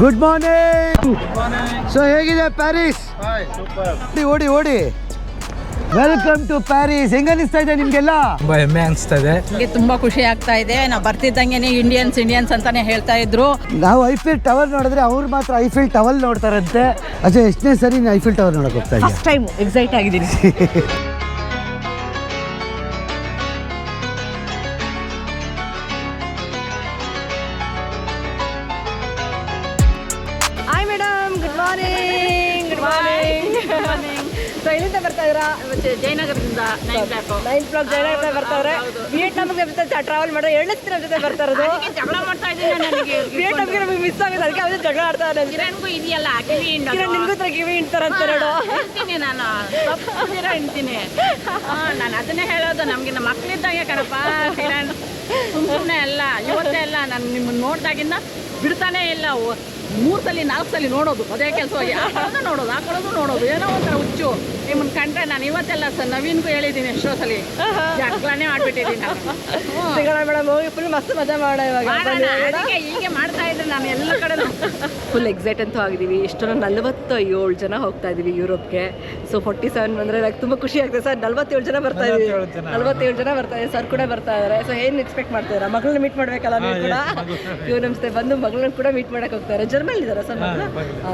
Good morning so ಹೇಗಿದೆ Paris ಓಡಿ, ಓಡಿ ಓಡಿ. ವೆಲ್ಕಮ್ ಟು ಪ್ಯಾರಿಸ್ ಹೆಂಗ ಅನಿಸ್ತಾ ಇದೆ ನಿಮ್ಗೆಲ್ಲ? ತುಂಬಾ ಹೆಮ್ಮೆ ಅನಿಸ್ತಾ ಇದೆ ನನಗೆ ತುಂಬಾ ಖುಷಿ ಆಗ್ತಾ ಇದೆ. ನಾವು ಬರ್ತಿದ್ದಂಗೆ ಇಂಡಿಯನ್ಸ್ ಇಂಡಿಯನ್ಸ್ ಅಂತಾನೆ ಹೇಳ್ತಾ ಇದ್ರು. ನಾವು ಐಫಿಲ್ ಟವರ್ ನೋಡಿದ್ರೆ ಅವ್ರು ಮಾತ್ರ ಐಫಿಲ್ ಟವರ್ ನೋಡ್ತಾರಂತೆ. ಅಚ್ಚಾ ಎಷ್ಟನೇ ಸರಿ ಐಫಿಲ್ ಟವರ್ ನೋಡಕ್ ಹೋಗ್ತಾ ಇದ್ದೀನಿ ಫಸ್ಟ್ ಟೈಮ್ ಎಕ್ಸೈಟ್ ಆಗಿದ್ದೀನಿ. ಬ್ಲಾಕ್ ಜನ ಜೊತೆ ಬರ್ತಾವ್ರೆ ವಿಯೆಟ್ನಾಮ್ಗೆ ಜೊತೆ ಟ್ರಾವೆಲ್ ಮಾಡೋ ಎರಡು ದಿನ ಜೊತೆ ಬರ್ತಾ ಇರೋದು. ಜಗಳ ಮಾಡ್ತಾ ಇದ್ದೀನಿ ನನಗೆ. ವಿಯೆಟ್ನಾಮ್ಗೆ ನಮಗೆ ಮಿಸ್ ಆಗಿದೆ. ಅದಕ್ಕೆ ಅವ್ರ ಜಗಳ ಆಡ್ತಾ ಇದ್ದಾರೆ. ಕಿರಣ್ಗೂ ಇದೆಯಲ್ಲ ಕಿವಿ ಹಿಂಡೋದು. ಕಿರಣ್ ನಿನ್ಗೂ ತರ ಕಿವಿ ಇಂತಾರಂತ ನೋಡು ಹೇಳ್ತೀನಿ ನಾನು. ತಪ್ಪಿರ ಹೇಳ್ತೀನಿ. ನಾನು ಅದನ್ನೇ ಹೇಳೋದು. ನಮ್ಗೆ ನಮ್ಮ ಮಕ್ಕಳಿದ್ದಂಗೆ ಕಣಪ್ಪ ಕಿರಣ್. ಸುಮ್ಮನೆ ಅಲ್ಲ ಇವತ್ತೇ ಅಲ್ಲ. ನಾನು ನಿಮ್ಮನ್ನ ನೋಡ್ದಾಗಿಂದ ಬಿಡ್ತಾನೆ ಇಲ್ಲ. ಮೂರ್ ಸಲ ನಾಲ್ಕು ಸಲ ನೋಡೋದು. ಅದೇ ಕೆಲಸ ಹಾಕೊಳ್ಳೋದು ನೋಡೋದು ಹಾಕೊಳ್ಳೋದು ನೋಡೋದು. ಏನೋ ಒಂಥರ ಹುಚ್ಚು. ನಿಮ್ಮನ್ನ ಕಂಡ್ರೆ ನಾನು ಇವತ್ತೆಲ್ಲ ಸರ್ ನವೀನ್ಗೂ ಹೇಳಿದ್ದೀನಿ ಎಷ್ಟೋ ಸಲ. ಜಗಳನೇ ಮಾಡಿಬಿಟ್ಟಿದ್ದೀನಿ ಮೇಡಮ್ ಹೋಗಿ ಫುಲ್ ಮಸ್ತ್ ಮಜಾ ಮಾಡೋ ಇವಾಗ. ಹೀಗೆ ಮಾಡ್ತಾ ಇದ್ರೆ ನಾನು ಎಲ್ಲ ಕಡೆ ಫುಲ್ ಎಕ್ಸೈಟ್ ಅಂತೂ ಆಗಿದ್ದೀವಿ ಇಷ್ಟೊಂದು ನಲವತ್ತ ಏಳು ಜನ ಹೋಗ್ತಾ ಇದೀವಿ ಯುರೋಪ್ಗೆ ಸೊ ಫೋರ್ಟಿ ಸೆವೆನ್ ಬಂದರೆ ನಂಗೆ ತುಂಬ ಖುಷಿ ಆಗ್ತದೆ. ಸರ್ ನಲ್ವತ್ತೇಳು ಜನ ಬರ್ತಾ ಇದ್ದೀವಿ ನಲ್ವತ್ತೇಳು ಜನ. ಬರ್ತಾ ಇದೆ ಸರ್ ಕೂಡ ಬರ್ತಾ ಇದ್ದಾರೆ ಸೊ ಏನು ಎಕ್ಸ್ಪೆಕ್ಟ್ ಮಾಡ್ತಾ ಮಗಳನ್ನ ಮೀಟ್ ಮಾಡ್ಬೇಕಲ್ಲ ನೀವು ಕೂಡ? ಇವ್ರು ನಮಸ್ತೆ ಬಂದು ಮಗಳನ್ನ ಕೂಡ ಮೀಟ್ ಮಾಡೋಕ್ಕೆ ಹೋಗ್ತಾರೆ. Sir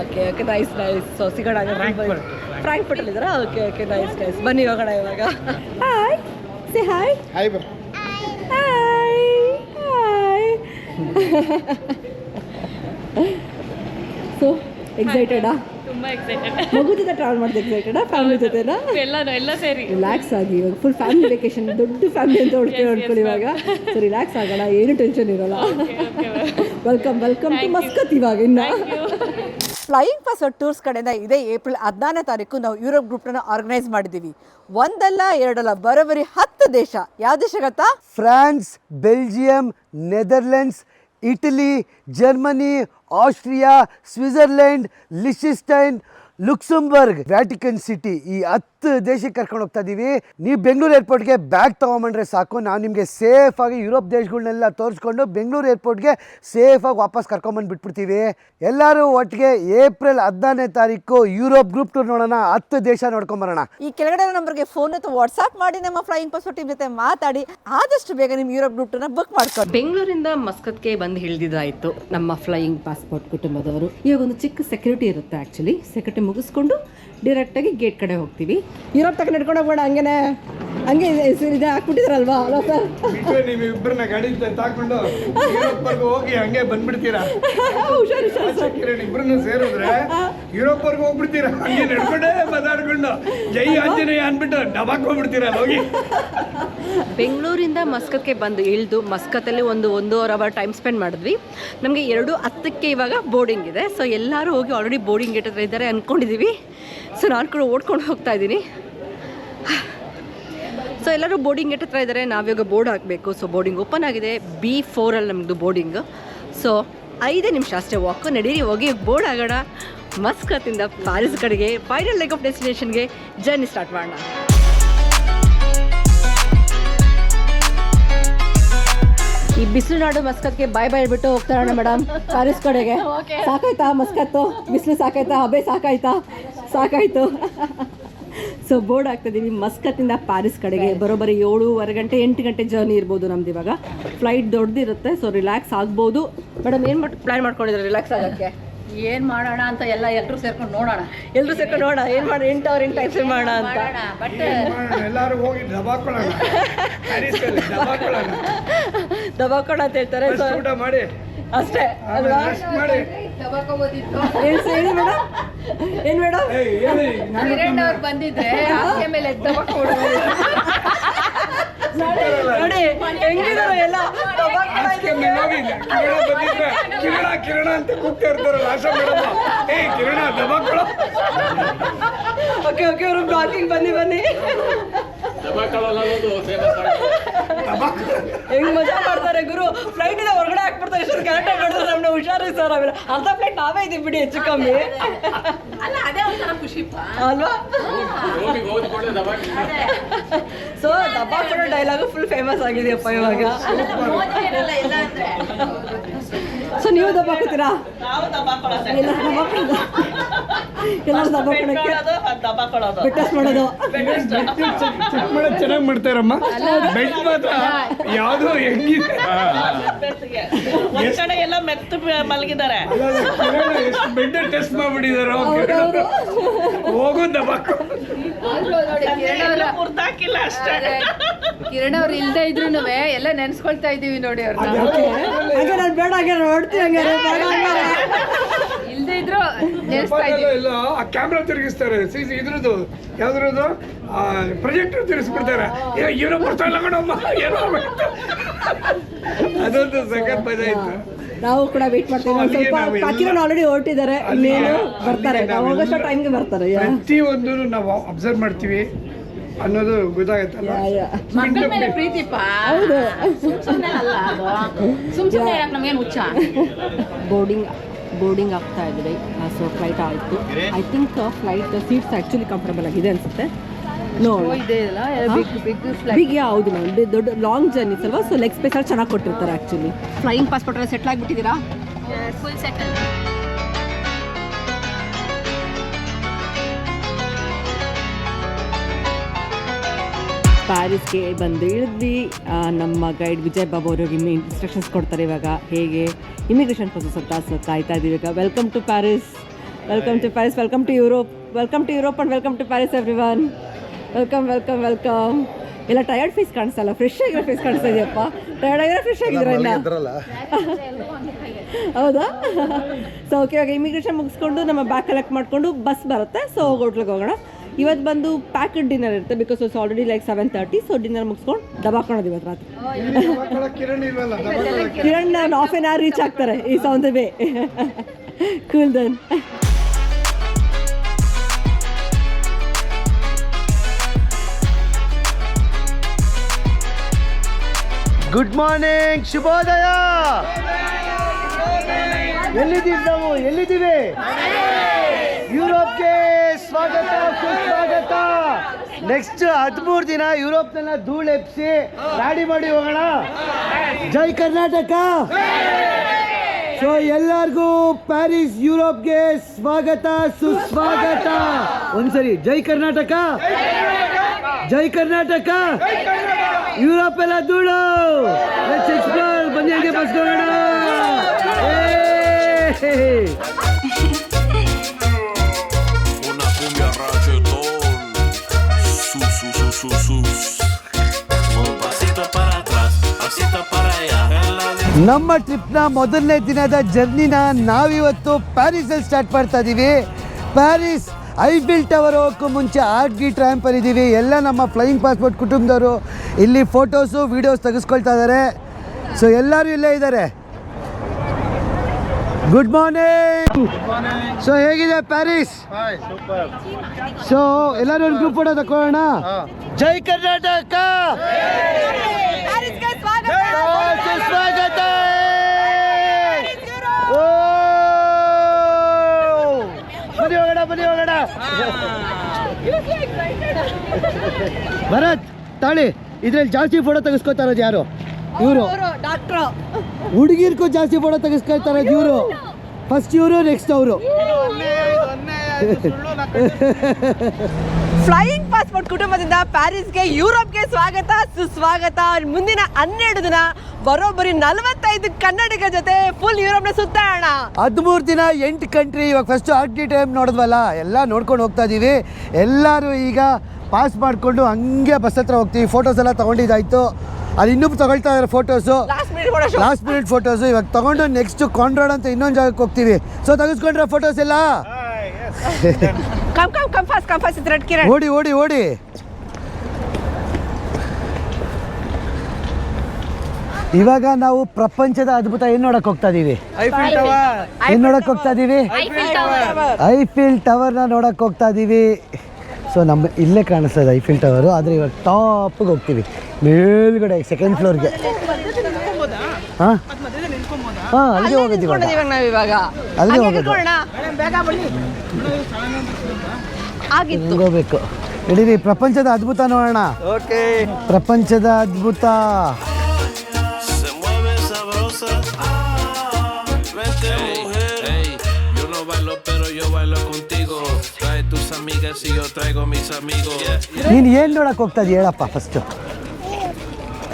okay okay nice nice so ಸಿಗೋಣ ಫ್ರಾಂಕ್ ಫುಟಲ್ ಇದ್ದಾರಾ ಓಕೆ ಓಕೆ ನೈಸ್ ನೈಸ್ ಬನ್ನಿ ಹೋಗೋಣ ಇವಾಗ. Hi C hi hi hi hi so ಎಕ್ಸೈಟೆಡಾ ತುಂಬಾ ಎಕ್ಸೈಟೆಡ್ ಮಗು ಜೊತೆ ಟ್ರಾವೆಲ್ ಮಾಡ್ದೆ ಎಕ್ಸೈಟೆಡಾ ಫ್ಯಾಮಿಲಿ ಜೊತೆನಾ? ಎಲ್ಲಾನು ಎಲ್ಲ ಸೇರಿ. ರಿಲ್ಯಾಕ್ಸ್ ಆಗಿ ಇವಾಗ ಫುಲ್ ಫ್ಯಾಮಿಲಿ ವೆಕೇಶನ್ ದೊಡ್ಡ ಫ್ಯಾಮಿಲಿ ಅಂತ ಹೊಡ್ತೀವಿ ಅನ್ಕೊಳ್ಳಿ ಇವಾಗ. ಸೊ ರಿಲ್ಯಾಕ್ಸ್ ಆಗೋಣ ಏನು ಟೆನ್ಷನ್ ಇರೋಲ್ಲ. ವೆಲ್ಕಮ್ ವೆಲ್ಕಮ್ ಟು ಮಸ್ಕತ್ ಇವಾಗ ಇನ್ನ. ಫ್ಲೈಯಿಂಗ್ ಪಾಸ್ವರ್ಡ್ ಟೂರ್ಸ್ ಕಡೆಯಿಂದ ಇದೇ ಏಪ್ರಿಲ್ ಹದಿನಾರನೇ ತಾರೀಕು ನಾವು ಯುರೋಪ್ ಗ್ರೂಪ್ನ ಆರ್ಗನೈಸ್ ಮಾಡಿದ್ದೀವಿ. ಒಂದಲ್ಲ ಎರಡಲ್ಲ ಬರೋಬ್ಬರಿ ಹತ್ತು ದೇಶ. ಯಾವ ದೇಶ ಗೊತ್ತಾ? France Belgium Netherlands Italy Germany Austria Switzerland Liechtenstein Luxembourg Vatican City ಈ ಹತ್ತು ದೇಶಕ್ಕೆ ಕರ್ಕೊಂಡು ಹೋಗ್ತಾ ಇದ್ದೀವಿ ನೀವು ಬೆಂಗಳೂರು ಏರ್ಪೋರ್ಟ್ಗೆ ಬ್ಯಾಗ್ ತೊಗೊಂಬಂದ್ರೆ ಸಾಕು. ನಾವು ನಿಮಗೆ ಸೇಫಾಗಿ ಯುರೋಪ್ ದೇಶಗಳನ್ನೆಲ್ಲ ತೋರಿಸ್ಕೊಂಡು ಬೆಂಗಳೂರು ಏರ್ಪೋರ್ಟ್ಗೆ ಸೇಫಾಗಿ ವಾಪಸ್ ಕರ್ಕೊಂಬಂದು ಬಿಟ್ಬಿಡ್ತೀವಿ. ಎಲ್ಲರೂ ಒಟ್ಟಿಗೆ ಏಪ್ರಿಲ್ ಹದಿನಾರನೇ ತಾರೀಕು ಯುರೋಪ್ ಗ್ರೂಪ್ ಟೂರ್ ನೋಡೋಣ. ಹತ್ತು ದೇಶ ನೋಡ್ಕೊಂಬರೋಣ. ಈ ಕೆಳಗಡೆ ನಂಬರ್ಗೆ ಫೋನ್ ಅಥವಾ ವಾಟ್ಸ್ಆಪ್ ಮಾಡಿ ನಮ್ಮ ಫ್ಲೈಯಿಂಗ್ ಪಾಸ್ಪೋರ್ಟ್ ಟೀಮ್ ಜೊತೆ ಮಾತಾಡಿ. ಆದಷ್ಟು ಬೇಗ ನಿಮ್ಮ ಯುರೋಪ್ ಗ್ರೂಪ್ನ ಬುಕ್ ಮಾಡ್ಕೊಂಡು. ಬೆಂಗಳೂರಿಂದ ಮಸ್ಕತ್ಗೆ ಬಂದು ಹಿಡಿದಿದ್ದಾಯಿತು ನಮ್ಮ ಫ್ಲೈಯಿಂಗ್ ಪಾಸ್ಪೋರ್ಟ್ ಕುಟುಂಬದವರು. ಇವಾಗ ಒಂದು ಚಿಕ್ಕ ಸೆಕ್ಯೂರಿಟಿ ಇರುತ್ತೆ ಆ್ಯಕ್ಚುಲಿ ಸೆಕ್ಯೂರಿಟಿ ಮುಗಿಸ್ಕೊಂಡು ಡೈರೆಕ್ಟಾಗಿ ಗೇಟ್ ಕಡೆ ಹೋಗ್ತೀವಿ. ಯುರೋಪ್ ತಕ್ಕ ನಡ್ಕೊಂಡು ಹೋಗೋಣ ಹಂಗೇನೆ. ಹಂಗೆ ಹೆಸರು ಇದೆ ಹಾಕ್ಬಿಟ್ಟಿದ್ರಲ್ವಾ? ಅಲ್ವಾ ಸರ್ ನೀವು ಇಬ್ಬರನ್ನ ಗಾಡಿ ತಾಕೊಂಡು ಯುರೋಪ್ವರ್ಗೂ ಹೋಗಿ ಹಂಗೆ ಬಂದ್ಬಿಡ್ತೀರಾ? ಹುಷಾರು ಹುಷಾರು ಆಚೆ ಕಿರಣ್ ಇಬ್ಬರನ್ನು ಸೇರಿದ್ರೆ ಯುರೋಪ್ವರೆಗೂ ಹೋಗ್ಬಿಡ್ತೀರಾ? ಹಂಗೆ ನಡ್ಕೊಂಡೇ ಮಾತಾಡ್ಕೊಂಡು ಜೈ ಆಂಜನೇಯ ಅಂದ್ಬಿಟ್ಟು ಡಬಾಕ್ ಹೋಗ್ಬಿಡ್ತೀರಾ ಹೋಗಿ? ಬೆಂಗಳೂರಿಂದ ಮಸ್ಕತ್ಗೆ ಬಂದು ಇಳಿದು ಮಸ್ಕತ್ತಲ್ಲಿ ಒಂದು ಒಂದೂವರೆ ಅವರ್ ಟೈಮ್ ಸ್ಪೆಂಡ್ ಮಾಡಿದ್ವಿ. ನಮಗೆ ಎರಡು ಹತ್ತಕ್ಕೆ ಇವಾಗ ಬೋರ್ಡಿಂಗ್ ಇದೆ. ಸೊ ಎಲ್ಲರೂ ಹೋಗಿ ಆಲ್ರೆಡಿ ಬೋರ್ಡಿಂಗ್ ಗೇಟ್ ಹತ್ರ ಇದ್ದಾರೆ ಅಂದ್ಕೊಂಡಿದ್ದೀವಿ ಸೊ ನಾನು ಕೂಡ ಓಡ್ಕೊಂಡು ಹೋಗ್ತಾ ಇದ್ದೀನಿ. ಸೊ ಎಲ್ಲರೂ ಬೋರ್ಡಿಂಗ್ ಹತ್ರ ಇದ್ದಾರೆ ನಾವೀಗ ಬೋರ್ಡ್ ಹಾಕಬೇಕು. ಸೊ ಬೋರ್ಡಿಂಗ್ ಓಪನ್ ಆಗಿದೆ. ಬಿ ಫೋರಲ್ಲಿ ನಮ್ಮದು ಬೋರ್ಡಿಂಗ್ ಸೊ ಐದೇ ನಿಮಿಷ ಅಷ್ಟೇ ವಾಕ್ ನಡೀರಿ ಹೋಗಿ ಬೋರ್ಡ್ ಆಗೋಣ. ಮಸ್ಕತ್ತಿಂದ ಪ್ಯಾರಿಸ್ ಕಡೆಗೆ ಫೈನಲ್ ಲೆಗ್ ಆಫ್ ಡೆಸ್ಟಿನೇಷನ್ಗೆ ಜರ್ನಿ ಸ್ಟಾರ್ಟ್ ಮಾಡೋಣ. ಈ ಬಿಸಿಲು ನಾಡು ಮಸ್ಕತ್ಗೆ ಬಾಯ್ ಬಾಯ್ ಬಿಟ್ಟು ಹೋಗ್ತಾರಣ ಮೇಡಮ್ ಪ್ಯಾರಿಸ್ ಕಡೆಗೆ. ಸಾಕಾಯ್ತಾ ಮಸ್ಕತ್ತು ಬಿಸಿಲು ಸಾಕಾಯ್ತಾ? ಹಬೆ ಸಾಕಾಯ್ತಾ? ಸಾಕಾಯ್ತು. ಸೊ ಬೋರ್ಡ್ ಆಗ್ತಿದ್ದೀವಿ ಮಸ್ಕತ್ತಿಂದ ಪ್ಯಾರಿಸ್ ಕಡೆಗೆ. ಬರೋಬ್ಬರಿ ಏಳುವರೆ ಗಂಟೆ ಎಂಟು ಗಂಟೆ ಜರ್ನಿ ಇರ್ಬೋದು ನಮ್ದು ಇವಾಗ. ಫ್ಲೈಟ್ ದೊಡ್ಡದಿರುತ್ತೆ ಸೊ ರಿಲ್ಯಾಕ್ಸ್ ಆಗ್ಬೋದು. ಮೇಡಮ್ ಏನು ಮಾಡಿ ಪ್ಲ್ಯಾನ್ ಮಾಡ್ಕೊಂಡಿದ್ರೆ ರಿಲ್ಯಾಕ್ಸ್ ಆಗೋಕ್ಕೆ? ಏನು ಮಾಡೋಣ ಅಂತ ಎಲ್ಲ ಎಲ್ಲರೂ ಸೇರ್ಕೊಂಡು ನೋಡೋಣ. ಎಲ್ಲರೂ ಸೇರ್ಕೊಂಡು ನೋಡೋಣ. ಏನು ಮಾಡಿ ಎಂಟು ಅವ್ರ ಎಂಟು ಟೈಮ್ ಮಾಡೋಣ ಅಂತ. ಬಟ್ ಎಲ್ಲರೂ ಹೋಗಿ ದಬಾಕೊಳ್ಳೋಣ. ದಬಾಕೊಳ್ಳೋಣ. ಅಂತ ಹೇಳ್ತಾರೆ. ಮಾಡಿ. ಅಷ್ಟೇ ಅಲ್ವಾ? ಏನು ಹೇಳಿ ಮೇಡಮ್ ಏನು ಮೇಡಮ್ ಏಯ್, ಹೇಳಿ ನಾನು ಕಿರಣ್ ಅವ್ರು ಬಂದಿದ್ರೆ ಮೇಲೆ ನೋಡಿ ಹೆಂಗಿದಾರೆ ಎಲ್ಲ ಕಿರಣ ಕಿರಣ ಅಂತ ಕೂಗ್ತಾ ಇರ್ತಾರಲ್ಲ ಆಶಾ ಮೇಡಮ್ ಏಯ್ ಕಿರಣ ಓಕೆ ಓಕೆ ಅವರು ಬ್ಲಾಕಿಂಗ್ ಬನ್ನಿ ಬನ್ನಿ. ಹೆಂಗ್ ಮಜಾ ಮಾಡ್ತಾರೆ ಗುರು? ಫ್ಲೈಟ್ ಇಂದ ಕರೆಕ್ಟಾಗಿ ಮಾಡಿದ್ರೆ ನಮ್ಮನ್ನ ಹುಷಾರಿ ಸರ್ ಆಮೇಲೆ ಅರ್ಧ ಪ್ಲೇಟ್ ನಾವೇ ಇದೀವಿ ಬಿಡಿ ಹೆಚ್ಚು ಕಮ್ಮಿ. ಅಲ್ಲ ಅದೇ ಒಂಥರ ಖುಷಿಪ್ಪ. ಅಲ್ವಾ? ಸೊ ದಬ್ಬಾಕೋಣ ಡೈಲಾಗು ಫುಲ್ ಫೇಮಸ್ ಆಗಿದೆಯಪ್ಪ ಇವಾಗ. ಸೊ ನೀವು ದಬ್ಬ ಹಾಕೋತೀರಾ ನಾವು. ಎಲ್ಲ ಎಲ್ಲರೂ. ಬೆಟ್ಟಸ್ ಮಾಡೋದು. ಚೆಕ್ ಮಾಡೋದು ಚೆನ್ನಾಗಿ ಮಾಡ್ತಾರಮ್ಮ ಬೆಡ್ ಮಾತ್ರ ಯಾವುದು ಹೆಂಗಿದೆ. ಬೆಡ್ಗೆ. ಒಂದ್ ಕಡೆ ಎಲ್ಲ ಮೆತ್ತ ಮಲಗಿದ್ದಾರೆ. ಬೆಡ್ ಟೆಸ್ಟ್ ಮಾಡ್ಬಿಟ್ಟಿದಾರೆ ಹೋಗು ಅವ್ರ ಅಷ್ಟೇ. ಕಿರಣ್ ಅವ್ರು ಇಲ್ದೇ ಇದ್ರು ಎಲ್ಲ ನೆನ್ಸ್ಕೊಳ್ತಾ ಇದೀವಿ ನೋಡಿ ಅವ್ರನ್ನ ಹಾಗೆ ನಾನು ಬೇಡ ಹಾಗೆ ನೋಡ್ತೀನಿ ಹಂಗಾರೆ ಬೇಡ ಹಂಗಾರೆ ಇಲ್ದೇ ಇದ್ರು ನೆನ್ಸ್ತಾ ಇದೀವಿ ಇಲ್ಲ ಆ ಕ್ಯಾಮ್ರಾ ತಿರುಗಿಸ್ತಾರೆ ಸಿ ಇದ್ರದ್ದು ಯಾವ್ದ್ರದ್ದು? ಪ್ರೊಜೆಕ್ಟರ್ ತಿರುಗಿಸ್ಬಿಡ್ತಾರೆ. ಏ ಏನೋ ಬರ್ತಾ ಇಲ್ಲ ಕಣಮ್ಮ ಏನೋ. ಅದೊಂದು ಸಖತ್ ಮಜಾ ಇತ್ತು. ನಾವು ಕೂಡ ವೇಟ್ ಮಾಡ್ತೀವಿ. ಒಂದು ಸ್ವಲ್ಪ ನಾವು ಆಲ್ರೆಡಿ ಹೊರಟಿದ್ದಾರೆ. ಇನ್ನೇನು ಬರ್ತಾರೆ. ನಾವು ಹೋಗೋಷ್ಟು ಟೈಮ್ಗೆ ಬರ್ತಾರೆ. ಪ್ರತಿ ಒಂದು ನಾವು ಅಬ್ಸರ್ವ್ ಮಾಡ್ತೀವಿ. ಅನ್ನೋದು ಗೊತ್ತಾಗತ್ತಲ್ಲ? ಯಾ, ಯಾ. ಮಕ್ಕಳ ಮೇಲೆ ಪ್ರೀತಿಪ್ಪ. ಹೌದು. ಸುಮ್ಮನೆ ಅಲ್ಲ ಅದು. ಸುಮ್ ಸುಮ್ಮನೆ ಹೇಳಕ್ ನಮ್ಗೇನು ಹುಚ್ಚ? ಬೋರ್ಡಿಂಗ್ ಬೋರ್ಡಿಂಗ್ ಆಗ್ತಾ ಇದ್ರಿ ಸೊ ಫ್ಲೈಟ್ ಆಯಿತು. I think flight seats actually comfortable ಆಗಿದೆ ಅನ್ಸುತ್ತೆ. ನೋಡಿ ಇದೆ ಅಲ್ಲ? ಬಿಗ್ ಬಿಗ್ ಬಿಗ್ ಹೌದು ಮ್ಯಾಮ್ ದೊಡ್ಡ ಲಾಂಗ್ ಜರ್ನಿ ಅಲ್ವಾ? ಸೊ ಲೆಗ್ ಸ್ಪೇಸ್ ಚೆನ್ನಾಗಿ ಕೊಟ್ಟಿರ್ತಾರೆ ಆ್ಯಕ್ಚುಲಿ ಫ್ಲೈಯಿಂಗ್ ಪಾಸ್ಪೋರ್ಟ್ ಸೆಟ್ಲ್ ಆಗಿಬಿಟ್ಟಿದ್ದೀರಾ? ಫುಲ್ ಸೆಟಲ್ ಪ್ಯಾರಿಸ್ಗೆ ಬಂದು ಇಳಿದ್ವಿ. ನಮ್ಮ ಗೈಡ್ ವಿಜಯ್ ಬಾಬು ಅವರು ಇನ್ನು ಇನ್ಸ್ಟ್ರಕ್ಷನ್ಸ್ ಕೊಡ್ತಾರೆ ಇವಾಗ. ಹೇಗೆ? ಇಮಿಗ್ರೇಷನ್ ಪ್ರೊಸೆಸ್ ಅಂತ ಸೊ ಕಾಯ್ತಾ ಇದ್ದೀವಿ ಈಗ. Welcome to Paris welcome to Paris welcome to Europe welcome to Europe and welcome to Paris everyone welcome welcome welcome ಎಲ್ಲ ಟಯರ್ಡ್ ಫೇಸ್ ಕಾಣಿಸಲ್ಲ ಫ್ರೆಶ್ ಆಗಿರೋ ಫೇಸ್ ಕಾಣಿಸ್ತಾ ಇದೆಯಪ್ಪ. ಟಯರ್ಡ್ ಆಗಿರೋ ಫ್ರೆಶ್ ಆಗಿದ್ರೆ ಹೌದಾ? ಸೊ ಓಕೆ ಇವಾಗ ಇಮಿಗ್ರೇಷನ್ ಮುಗಿಸ್ಕೊಂಡು ನಮ್ಮ ಬ್ಯಾಗ್ ಕಲೆಕ್ಟ್ ಮಾಡಿಕೊಂಡು ಬಸ್ ಬರುತ್ತೆ. ಸೊ ಹೋಟ್ಲಿಗೆ ಹೋಗೋಣ. ಇವತ್ತು ಬಂದು ಪ್ಯಾಕೆಡ್ ಡಿನ್ನರ್ ಇರುತ್ತೆ because it's already like seven thirty so dinner ಮುಗಿಸ್ಕೊಂಡು ದಬಾಕೊಳ್ಳೋದು ಇವತ್ತು ರಾತ್ರಿ. ಕಿರಣ್ ನಾನು ಹಾಫ್ ಆನ್ ಅವರ್ ರೀಚ್ ಆಗ್ತಾರೆ ಈ ಸೌಂದರ್ಯ way cool than good morning ಶುಭೋದಯ ಎಲ್ಲಿದ್ದೀವಿ ನಾವು? ಎಲ್ಲಿದ್ದೀವಿ? ಯುರೋಪ್ಗೆ ಸ್ವಾಗತ, ಸುಸ್ವಾಗತ. ನೆಕ್ಸ್ಟ್ ಹದಿಮೂರು ದಿನ ಯುರೋಪ್ನೆಲ್ಲ ಎಪ್ಸಿ ರಾಡಿ ಮಾಡಿ ಹೋಗೋಣ. ಜೈ ಕರ್ನಾಟಕ. ಸೊ ಎಲ್ಲರಿಗೂ ಪ್ಯಾರಿಸ್, ಯುರೋಪ್ಗೆ ಸ್ವಾಗತ, ಸುಸ್ವಾಗತ. ಒಂದ್ಸರಿ, ಜೈ ಕರ್ನಾಟಕ. ಜೈ ಕರ್ನಾಟಕ. ಯುರೋಪ್ ಎಲ್ಲ ಧೂಳು. ಬನ್ನಿ ಹಂಗೆ ಬಸ್ಕೊಳ್ಳೋಣ ನಮ್ಮ ಟ್ರಿಪ್ನ ಮೊದಲನೇ ದಿನದ ಜರ್ನಿನ ನಾವಿವತ್ತು ಪ್ಯಾರಿಸಲ್ಲಿ ಸ್ಟಾರ್ಟ್ ಮಾಡ್ತಾ ಇದ್ದೀವಿ ಪ್ಯಾರಿಸ್, ಐಫಿಲ್ ಟವರ್ ಹೋಗೋಕ್ಕೂ ಮುಂಚೆ ಆರ್ಟ್ ಗಿ ಟ್ರ್ಯಾಂಪಲ್ ಇದ್ದೀವಿ ಎಲ್ಲ ನಮ್ಮ ಫ್ಲೈಯಿಂಗ್ ಪಾಸ್ಪೋರ್ಟ್ ಕುಟುಂಬದವರು ಇಲ್ಲಿ ಫೋಟೋಸು, ವೀಡಿಯೋಸ್ ತೆಗೆಸ್ಕೊಳ್ತಾ ಇದ್ದಾರೆ. ಸೊ ಎಲ್ಲರೂ ಇಲ್ಲೇ ಇದ್ದಾರೆ. ಗುಡ್ ಮಾರ್ನಿಂಗ್ ಸೊ ಹೇಗಿದೆ ಪ್ಯಾರಿಸ್ ಸೊ ಎಲ್ಲರೂ ಒಂದು ಗ್ರೂಪ್ ಫೋಟೋ ಕೋಣ ಜೈ ಕರ್ನಾಟಕ! ಸ್ವಾಗತ. ಓ! ಬನ್ನಿ ಹೋಗೋಣ ಬನ್ನಿ ಹೋಗೋಣ. ಭರತ್ ತಾಳಿ ಇದ್ರಲ್ಲಿ ಜಾಸ್ತಿ ಫೋಟೋ ತೆಗೆಸ್ಕೊತಾ ಇರೋದು ಯಾರು? ಇವರು? ಡಾಕ್ಟ್ರು. ಹುಡುಗಿರ್ಗೂ ಜಾಸ್ತಿ ಫೋಟೋ ತೆಗೆಸ್ಕೊಳ್ತಾರೆ ಇವರು. ಫಸ್ಟ್ ಇವರು ನೆಕ್ಸ್ಟ್ ಅವರು. ಫ್ಲೈಯಿಂಗ್ ಪಾಸ್ಪೋರ್ಟ್ ಕುಟುಂಬದಿಂದ ಪ್ಯಾರಿಸ್ಗೆ ಯುರೋಪ್ಗೆ ಸ್ವಾಗತ ಸುಸ್ವಾಗತ. ಮುಂದಿನ ಹನ್ನೆರಡು ದಿನ ಬರೋಬ್ಬರಿ ನಲವತ್ತೈದು ಕನ್ನಡಿಗ ಜೊತೆ ಫುಲ್ ಯುರೋಪ್ನ ಸುತ್ತಾಡೋಣ ಹದಿಮೂರು ದಿನ ಎಂಟು ಕಂಟ್ರಿ ಇವಾಗ ಫಸ್ಟ್ ಆರ್ಟಿ ಟೈಮ್ ನೋಡಿದ್ವಲ್ಲ ಎಲ್ಲ ನೋಡ್ಕೊಂಡು ಹೋಗ್ತಾ ಇದ್ದೀವಿ ಎಲ್ಲರೂ ಈಗ ಪಾಸ್ ಮಾಡಿಕೊಂಡು ಹಂಗೆ ಬಸ್ ಹತ್ರ ಹೋಗ್ತೀವಿ. ಫೋಟೋಸ್ ಎಲ್ಲ ತೊಗೊಂಡಿದ್ದಾಯ್ತು. ಅದು ಇನ್ನೂ ತಗೊಳ್ತಾ ಇದ್ದಾರೆ photos last minute photo last minute photos ಇವಾಗ ತಗೊಂಡು ನೆಕ್ಸ್ಟ್ ಕಾನ್ರಾಡ್ ಅಂತ ಇನ್ನೊಂದು ಜಾಗಕ್ಕೆ ಹೋಗ್ತೀವಿ. ಸೊ ತೆಗೆಸ್ಕೊಂಡ್ರೆ ಫೋಟೋಸ್ ಎಲ್ಲ? Come come come fast come fast red Kiran. ಓಡಿ ಓಡಿ ಓಡಿ. ಇವಾಗ ನಾವು ಪ್ರಪಂಚದ ಅದ್ಭುತ ಏನು ನೋಡಕ್ ಹೋಗ್ತಾ ಇದೀವಿ? ಏನ್ ನೋಡಕ್ ಹೋಗ್ತಾ ಇದೀವಿ? ಐಫಿಲ್ನ ನೋಡಕ್ ಹೋಗ್ತಾ ಇದೀವಿ. ಸೊ ನಮ್ಮ ಇಲ್ಲೇ ಕಾಣಿಸ್ತದೆ ಐಫಿಲ್ ಟವರು ಆದರೆ ಇವಾಗ ಟಾಪಿಗೆ ಹೋಗ್ತೀವಿ. ಮೇಲ್ಗಡೆ ಸೆಕೆಂಡ್ ಫ್ಲೋರ್ಗೆ ಹಾಂ? ಹಾಂ ಅಲ್ಲಿಗೆ ಹೋಗಿದ್ದೀವಿ ಇವಾಗ. ಅಲ್ಲಿಗೆ ಹಂಗೆ ಹೋಗೋದು. ಹೋಗ್ಬೇಕು ನಡೀರಿ ಪ್ರಪಂಚದ ಅದ್ಭುತ ನೋಡೋಣ. ಓಕೆ ಪ್ರಪಂಚದ ಅದ್ಭುತ. Amigas y yo traigo mis amigos. Yeah. ನೀನು ಏನು ನೋಡಕ್ಕೆ ಹೋಗ್ತಾ ಇದೀಯ? ಹೇಳಪ್ಪ ಫಸ್ಟು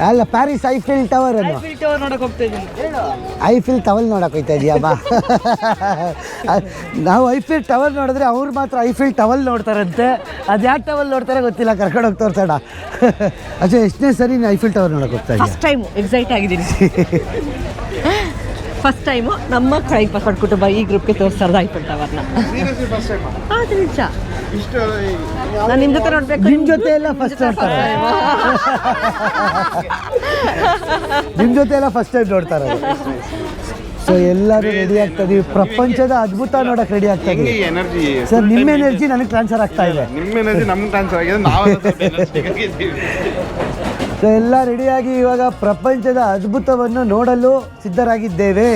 ಅಲ್ಲ ಪ್ಯಾರಿಸ್ ಐಫಿಲ್ ಟವರ್ ಅನ್ನು ಐಫಿಲ್ ಟವರ್ ನೋಡಕ್ಕೆ ಹೋಗ್ತಾ ಇದೀಯಾ? ಬಾ. ನಾವು ಐಫಿಲ್ ಟವರ್ ನೋಡಿದ್ರೆ ಅವ್ರು ಮಾತ್ರ ಐಫಿಲ್ ಟವಲ್ ನೋಡ್ತಾರಂತೆ. ಅದು ಯಾಕೆ ಟವಲ್ ನೋಡ್ತಾರೆ ಗೊತ್ತಿಲ್ಲ ಕರ್ಕೊಂಡು ಹೋಗ್ತಾ ತೋರ್ಸೋಣ. ಅಜ್ಜ ಎಷ್ಟನೇ ಸರಿ ನೀನು ಐಫಿಲ್ ಟವರ್ ನೋಡಕ್ಕೆ ಹೋಗ್ತಾ ಇದೀಯ? ಫಸ್ಟ್ ಟೈಮ್ ಎಕ್ಸೈಟ್ ಆಗಿದ್ದೀನಿ. ಫಸ್ಟ್ ಟೈಮು ನಮ್ಮ ಕೈ ಪಕಡ್ ಕುಟುಂಬ ಈ ಗ್ರೂಪ್ಗೆ ತೋರಿಸ್ತಾ ಇರೋದು ಐಫಲ್ ಟವರ್ನ ಅದು ನಿಜ ನಾನು ನಿಮ್ಮ ಜೊತೆ ನೋಡ್ಬೇಕು. ನಿಮ್ಮ ಜೊತೆ ಎಲ್ಲ ಫಸ್ಟ್ ನೋಡ್ತಾರೆ. ನಿಮ್ಮ ಜೊತೆ ಎಲ್ಲ ಫಸ್ಟ್ ಟೈಮ್ ನೋಡ್ತಾರೆ. ಸೊ ಎಲ್ಲರೂ ರೆಡಿ ಆಗ್ತಾ ಇದೀವಿ ಪ್ರಪಂಚದ ಅದ್ಭುತ ನೋಡಕ್ ರೆಡಿ ಆಗ್ತಾ ಹೆಂಗೆ ಇದೀವಿ ಎನರ್ಜಿ ಸರ್ ನಿಮ್ಮ ಎನರ್ಜಿ ನನಗೆ ಟ್ರಾನ್ಸ್ಫರ್ ಆಗ್ತಾ ಇದೆ. ನಿಮ್ಮ ಎನರ್ಜಿ ನಮ್ಗೆ ಟ್ರಾನ್ಸ್ಫರ್ ಆಗಿದೆ ಸೊ ಎಲ್ಲ ರೆಡಿಯಾಗಿ ಇವಾಗ ಪ್ರಪಂಚದ ಅದ್ಭುತವನ್ನು ನೋಡಲು ಸಿದ್ಧರಾಗಿದ್ದೇವೆ.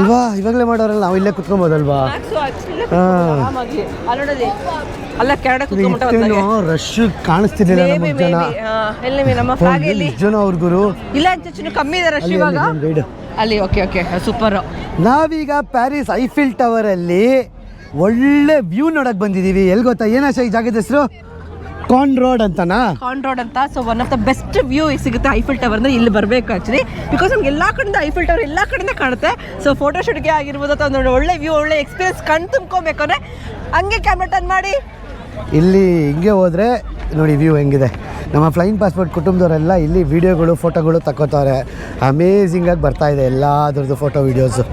ಅಲ್ವಾ? ಇವಾಗಲೇ ಮಾಡೋರಲ್ಲ ನಾವು ಇಲ್ಲೇ ಕುತ್ಕೊಬೋದಲ್ವಾ ಅಲ್ಲ ಇಷ್ಟೇನು ರಶ್ ಕಾಣಿಸ್ತಿರ್ಲಿಲ್ಲ ನಮ್ಮ ಜನ. ಎಲ್ಲಿ ನಮ್ಮ ಫ್ಲಾಗ್ ಎಲ್ಲಿ ಜನ ಅವ್ರ ಗುರು? ಇಲ್ಲ ಅಂತ ಕಮ್ಮಿ ಇದೆ ರಶ್ ಇವಾಗ. ಅಲ್ಲಿ ಓಕೆ ಓಕೆ ಸೂಪರ್ ನಾವೀಗ ಪ್ಯಾರಿಸ್ ಐಫಿಲ್ ಟವರ್ ಅಲ್ಲಿ ಒಳ್ಳೆ ವ್ಯೂ ನೋಡಕ್ ಬಂದಿದೀವಿ. ಎಲ್ಲಿ ಗೊತ್ತಾ? ಏನಾಶ ಈ ಜಾಗದ ಹೆಸರು? ಕಾನ್ ರೋಡ್ ಅಂತನಾ? ಕಾನ್ ರೋಡ್ ಅಂತ. So one of the best view ಸಿಗುತ್ತೆ ಐಫಿಲ್ ಟವರ್ ಅಂದ್ರೆ ಇಲ್ಲಿ ಬರಬೇಕು ಆಕ್ಚುಲಿ ಬಿಕಾಸ್ ನಮ್ಗೆ ಎಲ್ಲ ಕಡೆಯಿಂದ ಐಫಿಲ್ ಟವರ್ ಎಲ್ಲ ಕಡೆಯಿಂದ ಕಾಣುತ್ತೆ. ಸೊ ಫೋಟೋ ಶೂಟ್ಗೆ ಆಗಿರ್ಬೋದು ಅಥವಾ ಒಂದು ಒಳ್ಳೆ ವ್ಯೂ ಒಳ್ಳೆ ಎಕ್ಸ್ಪೀರಿಯನ್ಸ್ ಕಣ್ ತುಂಬ್ಕೊಬೇಕಂದ್ರೆ ಹಂಗೆ ಕ್ಯಾಮ್ರಾ ಟರ್ನ್ ಮಾಡಿ. ಇಲ್ಲಿ ಹಿಂಗೆ ಹೋದರೆ ನೋಡಿ ವ್ಯೂ ಹೆಂಗಿದೆ. ನಮ್ಮ ಫ್ಲೈಯಿಂಗ್ ಪಾಸ್ಪೋರ್ಟ್ ಕುಟುಂಬದವರೆಲ್ಲ ಇಲ್ಲಿ ವೀಡಿಯೋಗಳು ಫೋಟೋಗಳು ತಗೋತಾರೆ ಅಮೇಝಿಂಗಾಗಿ ಬರ್ತಾ ಇದೆ ಎಲ್ಲದ್ರದ್ದು ಫೋಟೋ ವಿಡಿಯೋಸು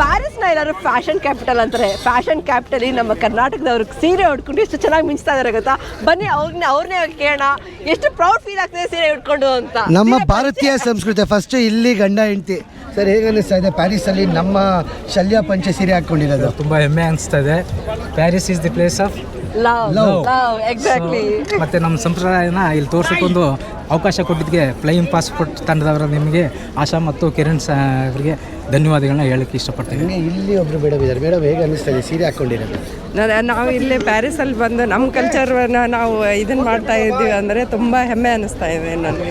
ಪ್ಯಾರಿಸ್ನ ಎಲ್ಲರೂ ಫ್ಯಾಷನ್ ಕ್ಯಾಪಿಟಲ್ ಅಂತಾರೆ ಫ್ಯಾಷನ್ ಕ್ಯಾಪಿಟಲಿ ನಮ್ಮ ಕರ್ನಾಟಕದವ್ರು ಸೀರೆ ಉಟ್ಕೊಂಡು ಎಷ್ಟು ಚೆನ್ನಾಗಿ ಮಿಂಚ್ತಾ ಇದಾರೆ ಗೊತ್ತಾ? ಬನ್ನಿ ಅವ್ರನ್ನ ಅವ್ರನ್ನೇ ಕೇಳೋಣ. ಎಷ್ಟು ಪ್ರೌಡ್ ಫೀಲ್ ಆಗ್ತದೆ ಸೀರೆ ಉಟ್ಕೊಂಡು ಅಂತ. ನಮ್ಮ ಭಾರತೀಯ ಸಂಸ್ಕೃತಿ ಫಸ್ಟ್ ಇಲ್ಲಿ ಗಂಡ ಹೆಂಡತಿ. ಸರ್ ಹೇಗೆ ಅನ್ನಿಸ್ತಾ ಇದೆ? ಪ್ಯಾರಿಸಲ್ಲಿ ನಮ್ಮ ಶಲ್ಯ ಪಂಚೆ ಸೀರೆ ಹಾಕ್ಕೊಂಡಿರೋದು ತುಂಬ ಹೆಮ್ಮೆ ಅನಿಸ್ತಾ ಇದೆ. Paris is the place of love love exactly ಮತ್ತೆ ನಮ್ಮ ಸಂಪ್ರದಾಯನ ಇಲ್ಲಿ ತೋರ್ಸಕ್ಕೊಂದು ಅವಕಾಶ ಕೊಟ್ಟಿದ್ದಕ್ಕೆ ಫ್ಲೈಯಿಂಗ್ ಪಾಸ್ಪೋರ್ಟ್ ತಂಡದವರ ನಿಮಗೆ ಆಶಾ ಮತ್ತು ಕಿರಣ್ ಸ ಅವರಿಗೆ ಧನ್ಯವಾದಗಳನ್ನ ಹೇಳಕ್ಕೆ ಇಷ್ಟಪಡ್ತೀನಿ. ಇಲ್ಲಿ ಒಬ್ರು ಬೇಡ ಇದ್ದಾರೆ ಮೇಡಮ್ ಹೇಗೆ ಅನ್ನಿಸ್ತಾ ಇದೆ ಸೀರೆ ಹಾಕ್ಕೊಂಡಿರೋದು. ನಾನು ನಾವು ಇಲ್ಲಿ ಪ್ಯಾರಿಸಲ್ಲಿ ಬಂದು ನಮ್ಮ ಕಲ್ಚರ್ನ ನಾವು ಇದನ್ನು ಮಾಡ್ತಾ ಇದ್ದೀವಿ ಅಂದರೆ ತುಂಬ ಹೆಮ್ಮೆ ಅನಿಸ್ತಾ ಇದೆ ನನಗೆ.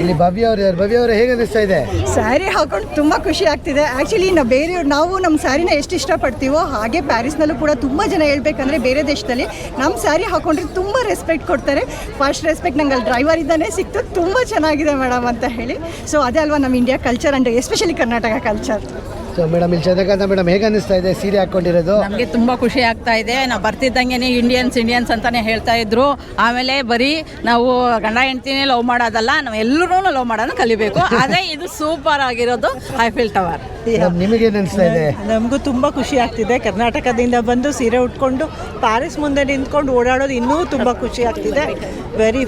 ಇಲ್ಲಿ ಭವ್ಯ ಅವ್ರು ಇದ್ದಾರೆ ಭವ್ಯ ಅವರು ಹೇಗೆ ಅನ್ನಿಸ್ತಾ ಇದೆ? ಸ್ಯಾರಿ ಹಾಕೊಂಡು ತುಂಬ ಖುಷಿ ಆಗ್ತಿದೆ. ಆ್ಯಕ್ಚುಲಿ ನಾವು ಬೇರೆ ನಾವು ನಮ್ಮ ಸ್ಯಾರಿನ ಎಷ್ಟು ಇಷ್ಟಪಡ್ತೀವೋ ಹಾಗೆ ಪ್ಯಾರಿಸ್ನಲ್ಲೂ ಕೂಡ ತುಂಬ ಜನ ಹೇಳ್ಬೇಕಂದ್ರೆ ಬೇರೆ ದೇಶದಲ್ಲಿ ನಮ್ಮ ಸ್ಯಾರಿ ಹಾಕೊಂಡ್ರೆ ತುಂಬ ರೆಸ್ಪೆಕ್ಟ್ ಕೊಡ್ತಾರೆ. ಫಸ್ಟ್ ರೆಸ್ಪೆಕ್ಟ್ ನಂಗೆ ಅಲ್ಲಿ ಡ್ರೈವರ್ ಇದ್ದಾನೆ ಸಿಕ್ತು ತುಂಬ ಚೆನ್ನಾಗಿದೆ ಮೇಡಮ್ ಅಂತ ಹೇಳಿ. ಸೊ ಅದೇ ಅಲ್ವಾ ನಮ್ಮ India culture and especially Karnataka culture so madam ಇಲ್ಲಿ ಚಂದ್ರಕಾಂತ ಮೇಡಮ್ ಹೇಗೆ ಅನಿಸ್ತಾ ಇದೆ? ಸೀರೆ ಹಾಕೊಂಡಿರೋದು ನಮಗೆ ತುಂಬ ಖುಷಿ ಆಗ್ತಾ ಇದೆ. ನಾವು ಬರ್ತಿದ್ದಂಗೆ ಇಂಡಿಯನ್ಸ್ ಇಂಡಿಯನ್ಸ್ ಅಂತಾನೆ ಹೇಳ್ತಾ ಇದ್ರು. ಆಮೇಲೆ ಬರೀ ನಾವು ಗಂಡ ಹೆಂಡ್ತಿನೇ ಲವ್ ಮಾಡೋದಲ್ಲ ನಾವು ಎಲ್ಲರೂ ಲವ್ ಮಾಡೋದನ್ನ ಕಲಿಬೇಕು. ಅದೇ ಇದು ಸೂಪರ್ ಆಗಿರೋದು ಐಫಿಲ್ ಟವರ್ ನಿಮಗೆ ನಿಮಗೇನು ಅನಿಸ್ತಾ ಇದೆ? ನಮಗೂ ತುಂಬ ಖುಷಿ ಆಗ್ತಿದೆ. ಕರ್ನಾಟಕದಿಂದ ಬಂದು ಸೀರೆ ಉಟ್ಕೊಂಡು ಪ್ಯಾರಿಸ್ ಮುಂದೆ ನಿಂತ್ಕೊಂಡು ಓಡಾಡೋದು ಇನ್ನೂ ತುಂಬ ಖುಷಿ ಆಗ್ತಿದೆ. ವೆರಿ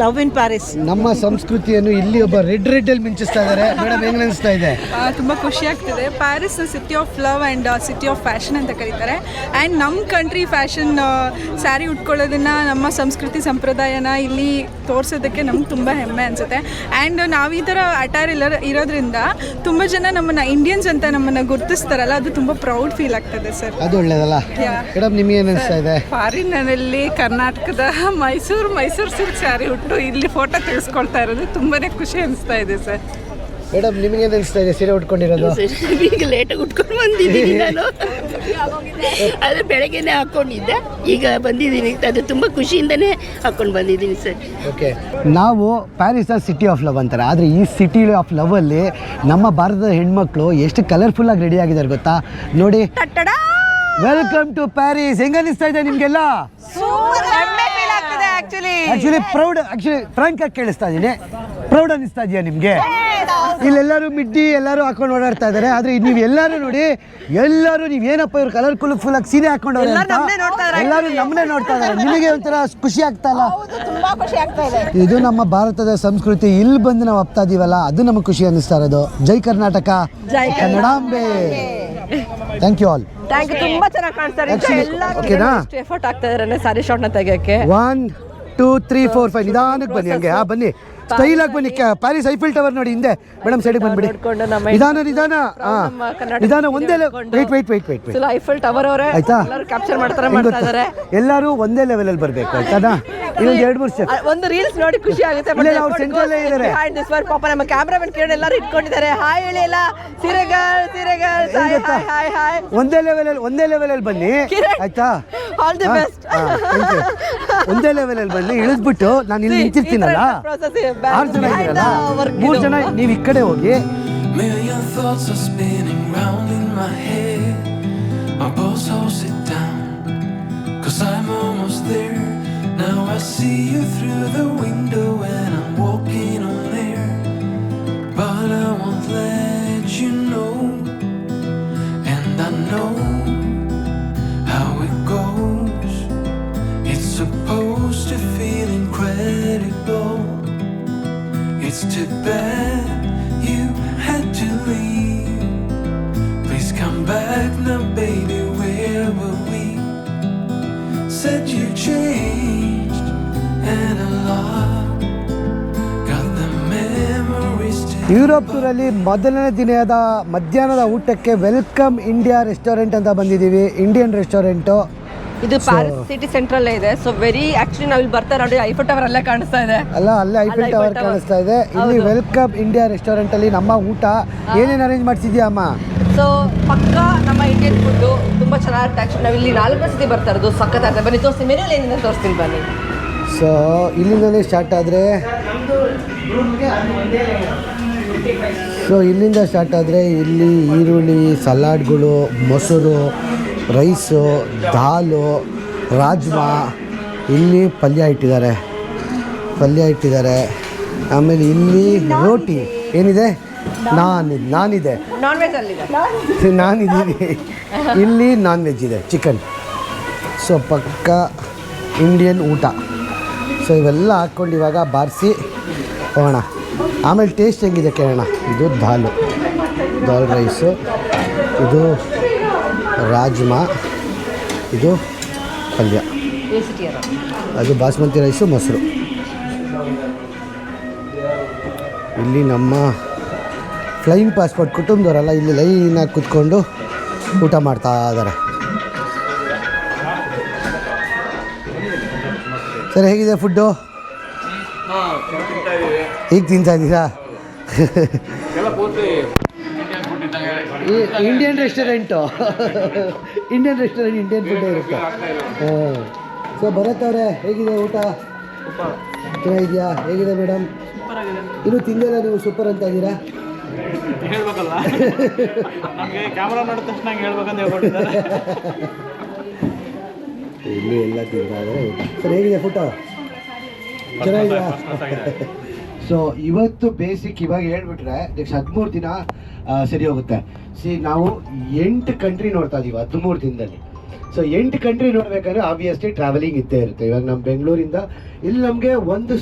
ಲವ್ ಇನ್ ಪ್ಯಾರಿಸ್ ನಮ್ಮ ಸಂಸ್ಕೃತಿಯನ್ನು ಇಲ್ಲಿ ಒಬ್ಬ ರೆಡ್ ರೆಡ್ ಅಲ್ಲಿ ಮಿಂಚಿಸ್ತಾ ಇದ್ದಾರೆ. ಮೇಡಮ್ ಹೆಂಗ್ ಅನಿಸ್ತಾ ಇದೆ? ತುಂಬಾ ಖುಷಿ ಆಗ್ತಿದೆ. Paris city of love and city of fashion ಅಂತ ಕರೀತಾರೆ. ಆ್ಯಂಡ್ ನಮ್ಮ ಕಂಟ್ರಿ ಫ್ಯಾಷನ್ ಸ್ಯಾರಿ ಉಟ್ಕೊಳ್ಳೋದನ್ನು ನಮ್ಮ ಸಂಸ್ಕೃತಿ ಸಂಪ್ರದಾಯನ ಇಲ್ಲಿ ತೋರಿಸೋದಕ್ಕೆ ನಮ್ಗೆ ತುಂಬ ಹೆಮ್ಮೆ ಅನಿಸುತ್ತೆ. ಆ್ಯಂಡ್ ನಾವು ಈ ಥರ ಅಟಾರ್ ಇಲ್ಲ ಇರೋದ್ರಿಂದ ತುಂಬ ಜನ ನಮ್ಮನ್ನು ಇಂಡಿಯನ್ಸ್ ಅಂತ ನಮ್ಮನ್ನು ಗುರುತಿಸ್ತಾರಲ್ಲ ಅದು ತುಂಬ ಪ್ರೌಡ್ ಫೀಲ್ ಆಗ್ತದೆ ಸರ್. ಅದು ಒಳ್ಳೇದಲ್ಲ? ಮೇಡಮ್ ನಿಮಗೆ ಏನು ಅನಿಸ್ತಾ ಇದೆ? ಫಾರಿನಲ್ಲಿ ಕರ್ನಾಟಕದ ಮೈಸೂರು ಮೈಸೂರು ಸಿಲ್ಕ್ ಸ್ಯಾರಿ ಉಟ್ಟು ಇಲ್ಲಿ ಫೋಟೋ ತೆಗೆಸ್ಕೊಳ್ತಾ ಇರೋದು ತುಂಬಾ ಖುಷಿ ಅನಿಸ್ತಾ ಇದೆ ಸರ್ ಮೇಡಮ್ ನಿಮಗೆ ಅನಿಸ್ತಾ ಇದೆ? ಸೀರೆ ಉಟ್ಕೊಂಡಿರೋದು? ಈಗ ಲೇಟಾಗಿ ಉಟ್ಕೊಂಡು ಬಂದಿದ್ದೀನಿ ನಾನು. ಅದು ಬೆಳಗ್ಗೆನೆ ಹಾಕ್ಕೊಂಡಿದ್ದೆ ಈಗ ಬಂದಿದ್ದೀನಿ. ಅದು ತುಂಬ ಖುಷಿಯಿಂದನೇ ಹಾಕೊಂಡು ಬಂದಿದ್ದೀನಿ ಸರ್. ಓಕೆ ನಾವು ಪ್ಯಾರಿಸ್ ಸಿಟಿ ಆಫ್ ಲವ್ ಅಂತಾರೆ. ಆದರೆ ಈ ಸಿಟಿ ಆಫ್ ಲವ್ ಅಲ್ಲಿ ನಮ್ಮ ಭಾರತದ ಹೆಣ್ಮಕ್ಳು ಎಷ್ಟು ಕಲರ್ಫುಲ್ ಆಗಿ ರೆಡಿ ಆಗಿದ್ದಾರೆ ಗೊತ್ತಾ? ನೋಡಿ. ವೆಲ್ಕಮ್ ಟು ಪ್ಯಾರಿಸ್ ಹೆಂಗ ಅನಿಸ್ತಾ ಇದೆ ನಿಮ್ಗೆಲ್ಲ? ಆಕ್ಚುಲಿ ಪ್ರೌಡ್ ಆಕ್ಚುಲಿ ಫ್ರಾಂಕ್ ಆಗಿ ಕೇಳಿಸ್ತಾ ಇದ್ದೀನಿ ಪ್ರೌಡ್ ಅನಿಸ್ತಾ ಇದೆಯಾ ನಿಮಗೆ? ಇಲ್ಲೆಲ್ಲರೂ ಮಿಡ್ಡಿ ಎಲ್ಲರೂ ಹಾಕೊಂಡು ಓಡಾಡ್ತಾ ಇದ್ದಾರೆ ಆದ್ರೆ ನೀವು ಎಲ್ಲರೂ ನೋಡಿ ಎಲ್ಲರೂ ನೀವು ಏನಪ್ಪ ಇವ್ರು ಕಲರ್ ಫುಲ್ ಆಗಿ ಸೀರೆ ಹಾಕೊಂಡು ಎಲ್ಲರೂ ಇದಾರೆ. ನಮ್ಮನ್ನೇ ನೋಡ್ತಾ ಇದ್ದಾರೆ ನಿಮಗೆ ಒಂಥರ ಖುಷಿ ಆಗ್ತಾ ಇಲ್ಲ? ಇದೆ. ನಮ್ಮ ಭಾರತದ ಸಂಸ್ಕೃತಿ. ಇಲ್ಲಿ ಬಂದು ನಾವು ಅಪ್ತಾ ಇದೀವಲ್ಲ ಅದು ನಮಗೆ ಖುಷಿ ಅನಿಸ್ತಾ ಇರೋದು. ಜೈ ಕರ್ನಾಟಕ. ಜೈ Kannadambe. Thank you all thank you ತುಂಬಾ ಚೆನ್ನಾಗಿ ಕಾಣಿಸ್ತಾರೆ ಓಕೆನಾ? ಎಫರ್ಟ್ ಆಗ್ತಾ ಇದಾರೆ ಸಾರಿ ಶಾರ್ಟ್ನ ತೆಗಿಯೋಕ್ಕೆ? One two three four five ನಿಧಾನಕ್ಕೆ ಬನ್ನಿ ಹಂಗೆ. ಹಾ ಬನ್ನಿ. ಸ್ಟೈಲ್ ಆಗಿ ಬನ್ನಿ. ಪ್ಯಾರಿಸ್ ಐಫಿಲ್ ಟವರ್ ನೋಡಿ ಹಿಂದೆ. ಮೇಡಮ್ ಸೈಡ್ ಬಂದ್ಬಿಡಿ. ನಿಧಾನ ನಿಧಾನ. ನಿಧಾನ ಒಂದೇ wait wait wait wait wait Eiffel Tower ಅವರೇ. ಆಯ್ತಾ? ಕ್ಯಾಪ್ಚರ್ ಮಾಡ್ತಾರೆ ಮಾಡ್ತಾ ಇದ್ದಾರೆ ಎಲ್ಲರೂ ಒಂದೇ ಲೆವೆಲಲ್ಲಿ ಬರಬೇಕು ಆಯ್ತಾ ಇನ್ನೊಂದು ಎರಡು ಮೂರು ಸ್ಟೆಪ್ ಒಂದು ರೀಲ್ಸ್ ನೋಡಿ ಖುಷಿ ಆಗುತ್ತೆ ಅವ್ರು ಇಲ್ಲ, ಅವ್ರು central ದಿಸ್ ಇದ್ದಾರೆ. ಪಾಪ ನಮ್ಮ ಕ್ಯಾಮ್ರಾಮನ್ ಕಿರಣ್ ಎಲ್ಲರೂ ಇಟ್ಕೊಂಡಿದ್ದಾರೆ. ಹಾಯ್ ಹೇಳಿ ಎಲ್ಲ ಸೀರೆಗಲ್ ಏನ್ ಹಾಯ್? ಹಾಯ್ ಹಾಯ್ ಒಂದೇ ಒಂದೇ ಲೆವೆಲಲ್ಲಿ ಒಂದೇ ಲೆವೆಲಲ್ಲಿ ಬನ್ನಿ. ಕಿರಣ್. ಆಯ್ತಾ? ಆಲ್ ದಿ ಬೆಸ್ಟ್ ಒಂದೇ ಲೆವೆಲ್ ಅಲ್ಲಿ ಬನ್ನಿ. ಇಳಿದ್ಬಿಟ್ಟು ನಾನು ಇಲ್ಲಿ ನಿಂತಿರ್ತೀನಲ್ಲ? ಆರು ಜನ ಇದ್ದೀರಲ್ಲ ಮೂರು ಜನ ನೀವು ಈ ಕಡೆ ಹೋಗಿ Million thoughts are spinning round in my head. My pulse holds it down. Cause I'm almost there. Now I see you through the window and I'm walking on air. But I won't let you know. And I know It's too bad you had to leave. Please come back now, baby. Where were we? Said you changed and a lot. Got the memories to Europe ಟೂರಲ್ಲಿ ಮೊದಲನೇ ದಿನದ ಮಧ್ಯಾಹ್ನದ ಊಟಕ್ಕೆ welcome India restaurant ಅಂತ ಬಂದಿದ್ದೀವಿ Indian restaurant ಇದು Paris city central ಇದೆ. So very actually ನಾವು ಇಲ್ಲಿ ಬರ್ತಾ ನೋಡಿ ಐಫಲ್ ಟವರ್ ಅಲ್ಲೇ ಕಾಣಿಸ್ತಾ ಇದೆ. ಅಲ್ಲ ಅಲ್ಲೇ ಐಫಲ್ ಟವರ್. ಕಾಣಿಸ್ತಾ ಇದೆ. ಇಲ್ಲಿ. ವೆಲ್ಕಮ್ ಇಂಡಿಯಾ ರೆಸ್ಟೋರೆಂಟ್ ಅಲ್ಲಿ ನಮ್ಮ ಊಟ. ಏನೇನು ಅರೇಂಜ್ ಮಾಡ್ಸಿದ್ಯಾ ಅಮ್ಮ? ಸೊ ಪಕ್ಕ ನಮ್ಮ ಇಂಡಿಯನ್ ಫುಡ್ ತುಂಬ ಚೆನ್ನಾಗಿರುತ್ತೆ ಆ್ಯಕ್ಚುಲಿ ನಾವು ಇಲ್ಲಿ ನಾಲ್ಕು ಸತಿ ಬರ್ತಾ ಇರೋದು. ಸಖತ್ತಾಗುತ್ತೆ ಬನ್ನಿ ತೋರಿಸ್ತೀನಿ. ಮೆನು ಏನಿದೆ ತೋರಿಸ್ತೀನಿ ಬನ್ನಿ. ಸೊ ಇಲ್ಲಿಂದಲೇ ಸ್ಟಾರ್ಟ್ ಆದರೆ? ಸೊ ಇಲ್ಲಿಂದ ಸ್ಟಾರ್ಟ್ ಆದರೆ ಇಲ್ಲಿ ಈರುಳ್ಳಿ ಸಲಾಡ್ಗಳು ಮೊಸರು ರೈಸು ದಾಲು ರಾಜ್ಮಾ ಇಲ್ಲಿ ಪಲ್ಯ ಇಟ್ಟಿದ್ದಾರೆ. ಪಲ್ಯ ಇಟ್ಟಿದ್ದಾರೆ. ಆಮೇಲೆ ಇಲ್ಲಿ ರೋಟಿ ಏನಿದೆ? ನಾನ್ ನಾನಿದೆ. ನಾನಿದ್ದೀನಿ. ಇಲ್ಲಿ ನಾನ್ ವೆಜ್ ಇದೆ ಚಿಕನ್ ಸೊ ಪಕ್ಕ ಇಂಡಿಯನ್ ಊಟ. ಸೊ ಇವೆಲ್ಲ ಹಾಕ್ಕೊಂಡು ಇವಾಗ ಬಾರಿಸಿ ಹೋಗೋಣ. ಆಮೇಲೆ ಟೇಸ್ಟ್ ಹೆಂಗಿದೆ ಕೇಳೋಣ. ಇದು ದಾಲು. ದಾಲ್ ರೈಸು ಇದು ರಾಜ್ಮಾ. ಇದು ಪಲ್ಯ. ಅದು ಬಾಸ್ಮತಿ ರೈಸು ಮೊಸರು. ಇಲ್ಲಿ ನಮ್ಮ ಫ್ಲೈಯಿಂಗ್ ಪಾಸ್ಪೋರ್ಟ್ ಕುಟುಂಬದವರೆಲ್ಲ ಇಲ್ಲಿ ಲೈನಾಗಿ ಕುತ್ಕೊಂಡು ಊಟ ಮಾಡ್ತಾ ಇದ್ದಾರೆ. ಸರ್ ಹೇಗಿದೆ ಫುಡ್ಡು? ಈಗ ತಿಂತಾ ಇದ್ದೀರಾ? Indian restaurant Indian restaurant Indian food ಇರುತ್ತೆ. ಹಾಂ. ಸೊ ಭರತ್ ಅವರೇ ಹೇಗಿದೆ ಊಟ? ಚೆನ್ನಾಗಿದೆಯಾ? ಹೇಗಿದೆ ಮೇಡಮ್ ಇನ್ನು ತಿಂದಿಲ್ಲ ನೀವು ಸೂಪರ್ ಅಂತ ಇದ್ದೀರಾ? ಹೇಳ್ಬೇಕಲ್ಲ. ನಮಗೆ ಕ್ಯಾಮ್ರಾ ನೋಡಿದ ತಕ್ಷಣ ಹೇಳ್ಬೇಕಂತ ಹೇಳ್ಕೊಟ್ಟಿದ್ದಾರೆ. ಇಲ್ಲಿ ಎಲ್ಲ ತಿಂದ ಸರ್ ಹೇಗಿದೆ ಫೋಟೋ ಚೆನ್ನಾಗಿದೆಯಾ? ಸೊ ಇವತ್ತು ಬೇಸಿಕ್ ಇವಾಗ ಹೇಳ್ಬಿಟ್ರೆ ನೆಕ್ಸ್ಟ್ ಹದಿಮೂರು ದಿನ ಸರಿ ಹೋಗುತ್ತೆ. ಸಿ ನಾವು ಎಂಟು ಕಂಟ್ರಿ ನೋಡ್ತಾ ಇದೀವಿ ಹದಿಮೂರು ದಿನದಲ್ಲಿ. ಸೊ ಎಂಟು ಕಂಟ್ರಿ ನೋಡ್ಬೇಕಾದ್ರೆ ಆಬ್ವಿಯಸ್ಲಿ ಟ್ರಾವೆಲಿಂಗ್ ಇದ್ದೇ ಇರುತ್ತೆ. ಇವಾಗ ನಮ್ಮ ಬೆಂಗಳೂರಿಂದ, ಇಲ್ಲಿ ನಮಗೆ ಒಂದು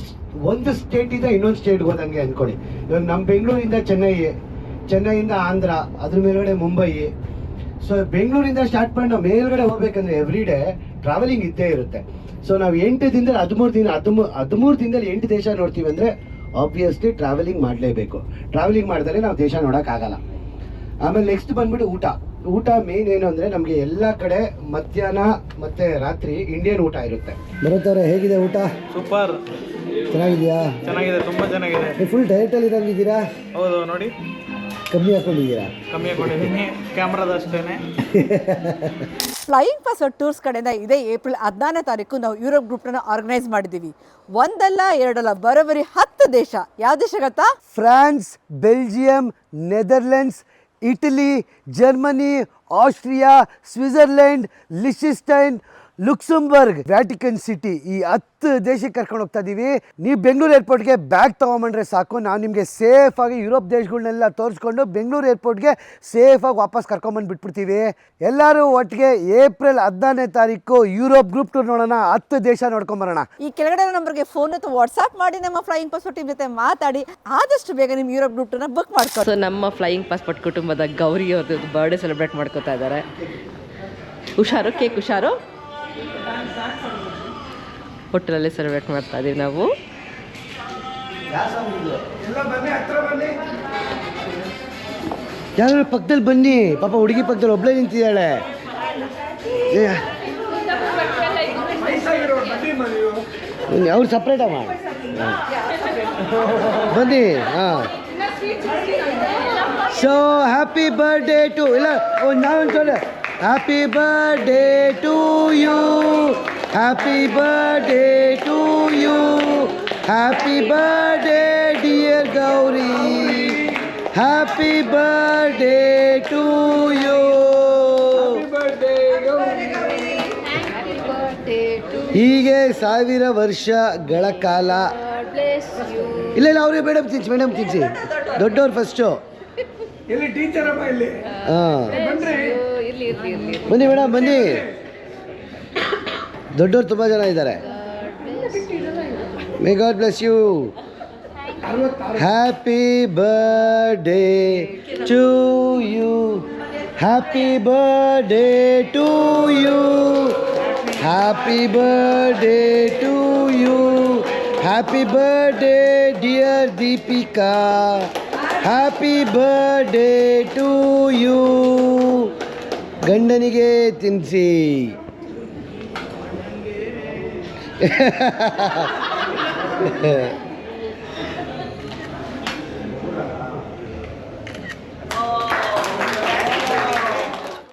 ಒಂದು ಸ್ಟೇಟಿಂದ ಇನ್ನೊಂದು ಸ್ಟೇಟ್ಗೆ ಹೋದಂಗೆ ಅಂದ್ಕೊಳ್ಳಿ ಇವಾಗ ನಮ್ಮ ಬೆಂಗಳೂರಿಂದ ಚೆನ್ನೈ, ಚೆನ್ನೈಯಿಂದ ಆಂಧ್ರ, ಅದ್ರ ಮೇಲ್ಗಡೆ ಮುಂಬೈ. ಸೊ ಬೆಂಗಳೂರಿಂದ ಸ್ಟಾರ್ಟ್ ಮಾಡಿ ನಾವು ಮೇಲ್ಗಡೆ ಹೋಗ್ಬೇಕಂದ್ರೆ ಎವ್ರಿ ಡೇ ಟ್ರಾವೆಲಿಂಗ್ ಇದ್ದೇ ಇರುತ್ತೆ. ಸೊ ನಾವು ಎಂಟು ದಿನದಲ್ಲಿ ಹದಿಮೂರು ದಿನ ಹದಿಮೂರು ಹದಿಮೂರು ದಿನದಲ್ಲಿ ಎಂಟು ದೇಶ ನೋಡ್ತೀವಿ ಅಂದರೆ ಆಬ್ವಿಯಸ್ಲಿ ಟ್ರಾವೆಲಿಂಗ್ ಮಾಡಲೇಬೇಕು. ಟ್ರಾವೆಲಿಂಗ್ ಮಾಡಿದ್ರೆ ನಾವು ದೇಶ ನೋಡೋಕ್ಕಾಗಲ್ಲ ಆಮೇಲೆ ನೆಕ್ಸ್ಟ್ ಬಂದ್ಬಿಟ್ಟು ಊಟ. ಊಟ ಮೇನ್ ಏನು ಅಂದರೆ ನಮಗೆ ಎಲ್ಲ ಕಡೆ ಮಧ್ಯಾಹ್ನ ಮತ್ತು ರಾತ್ರಿ ಇಂಡಿಯನ್ ಊಟ ಇರುತ್ತೆ. ಬರುತ್ತವ್ರೆ ಹೇಗಿದೆ ಊಟ? ಸೂಪರ್. ಚೆನ್ನಾಗಿದೆಯಾ? ಚೆನ್ನಾಗಿದೆ ತುಂಬ ಚೆನ್ನಾಗಿದೆ. ಫುಲ್ ಡಯಟಲ್ಲಿ ಇರಂಗಿದ್ದೀರಾ? ಹೌದು ನೋಡಿ. ಕಮ್ಮಿ ಹಾಕೊಂಡಿದ್ದೀರಾ? ಕಮ್ಮಿ ಹಾಕೊಂಡಿದ್ದೀನಿ. ಕ್ಯಾಮ್ರಾದ ಅಷ್ಟೇ ಫ್ಲೈಯಿಂಗ್ ಪಾಸ್ವರ್ಡ್ ಟೂರ್ಸ್ ಕಡೆಯಿಂದ ಇದೇ ಏಪ್ರಿಲ್ ಹದಿನಾರನೇ ತಾರೀಕು ನಾವು ಯುರೋಪ್ ಗ್ರೂಪ್ನ ಆರ್ಗನೈಸ್ ಮಾಡಿದ್ದೀವಿ. ಒಂದಲ್ಲ ಎರಡಲ್ಲ ಬರೋಬ್ಬರಿ ಹತ್ತು ದೇಶ. ಯಾವ ದೇಶ ಗೊತ್ತಾ? France Belgium Netherlands Italy Germany Austria Switzerland Liechtenstein Luxembourg Vatican City ಈ ಹತ್ತು ದೇಶಕ್ಕೆ ಕರ್ಕೊಂಡು ಹೋಗ್ತಾ ಇದೀವಿ. ನೀವು ಬೆಂಗಳೂರು ಏರ್ಪೋರ್ಟ್ಗೆ ಬ್ಯಾಗ್ ತಗೊಂಡ್ರೆ ಸಾಕು. ನಾವು ನಿಮಗೆ ಆಗಿ ಯುರೋಪ್ ದೇಶಗಳನ್ನೆಲ್ಲ ತೋರಿಸ್ಕೊಂಡು ಬೆಂಗಳೂರು ಏರ್ಪೋರ್ಟ್ಗೆ ಆಗಿ ವಾಪಸ್ ಕರ್ಕೊಂಬಂದು ಬಿಟ್ಬಿಡ್ತೀವಿ. ಎಲ್ಲರೂ ಒಟ್ಟಿಗೆ ಏಪ್ರಿಲ್ ಹದಿನಾರನೇ ತಾರೀಕು ಯುರೋಪ್ ಗ್ರೂಪ್ ಟೂರ್ ನೋಡೋಣ ಹತ್ತು ದೇಶ ನೋಡ್ಕೊಂಬರೋಣ. ಈ ಕೆಳಗಡೆ ನಂಬರ್ಗೆ ಫೋನ್ ಅಥವಾ ವಾಟ್ಸ್ಆಪ್ ಮಾಡಿ ನಮ್ಮ ಫ್ಲೈಯಿಂಗ್ ಪಾಸ್ಪೋರ್ಟ್ ಟೀಮ್ ಜೊತೆ ಮಾತಾಡಿ. ಆದಷ್ಟು ಬೇಗ ನಿಮ್ಮ ಯುರೋಪ್ ಗ್ರೂಪ್ನ ಬುಕ್ ಮಾಡ್ಕೊ ಸೊ ನಮ್ಮ ಫ್ಲೈಯಿಂಗ್ ಪಾಸ್ಪೋರ್ಟ್ ಕುಟುಂಬದ ಗೌರಿ ಅವ್ರದ್ದು ಬರ್ಡೇ ಸೆಲೆಬ್ರೇಟ್ ಮಾಡ್ಕೋತಾ ಇದ್ದಾರೆ. ಹುಷಾರು ಕೇಕ್ ಹುಷಾರು? ಹೋಟೆಲಲ್ಲಿ ಸರ್ವೇಟ್ ಮಾಡ್ತಾ ಇದೀವಿ ನಾವು. ಎಲ್ಲ ಬನ್ನಿ ಹತ್ರ ಬನ್ನಿ. ಯಾರು ಪಕ್ಕದಲ್ಲಿ ಬನ್ನಿ? ಪಾಪ ಹುಡುಗಿ ಪಕ್ಕದಲ್ಲಿ ಒಬ್ಳೇ ನಿಂತಿದ್ದಾಳೆ. ಅವ್ರು ಸಪ್ರೇಟ ಮಾಡಿ. ಬನ್ನಿ ಹಾಂ. ಸೊ ಹ್ಯಾಪಿ ಬರ್ಡೇ ಟು ಇಲ್ಲ ಒಂದು ಸಲ happy birthday to you happy birthday to you happy birthday dear Gauri happy birthday to you ಹೀಗೆ ಸಾವಿರ ವರ್ಷಗಳ ಕಾಲ. ಇಲ್ಲ ಇಲ್ಲ ಅವ್ರಿಗೆ ಮೇಡಮ್ ತಿನ್ಸಿ ಮೇಡಮ್ ತಿನ್ಸಿ. ದೊಡ್ಡವ್ರು. ಫಸ್ಟು ಇಲ್ಲಿ ಟೀಚರ್ ಅಮ್ಮ ಇಲ್ಲಿ. ಹಾಂ. ಬನ್ನಿ ಮೇಡಮ್, ಬನ್ನಿ. ದೊಡ್ಡವ್ರು ತುಂಬ ಜನ ಇದ್ದಾರೆ. May God bless you happy birthday to you happy birthday to you happy birthday to you happy birthday dear Deepika happy birthday to you ಗಂಡನಿಗೆ ತಿನ್ನಿಸಿ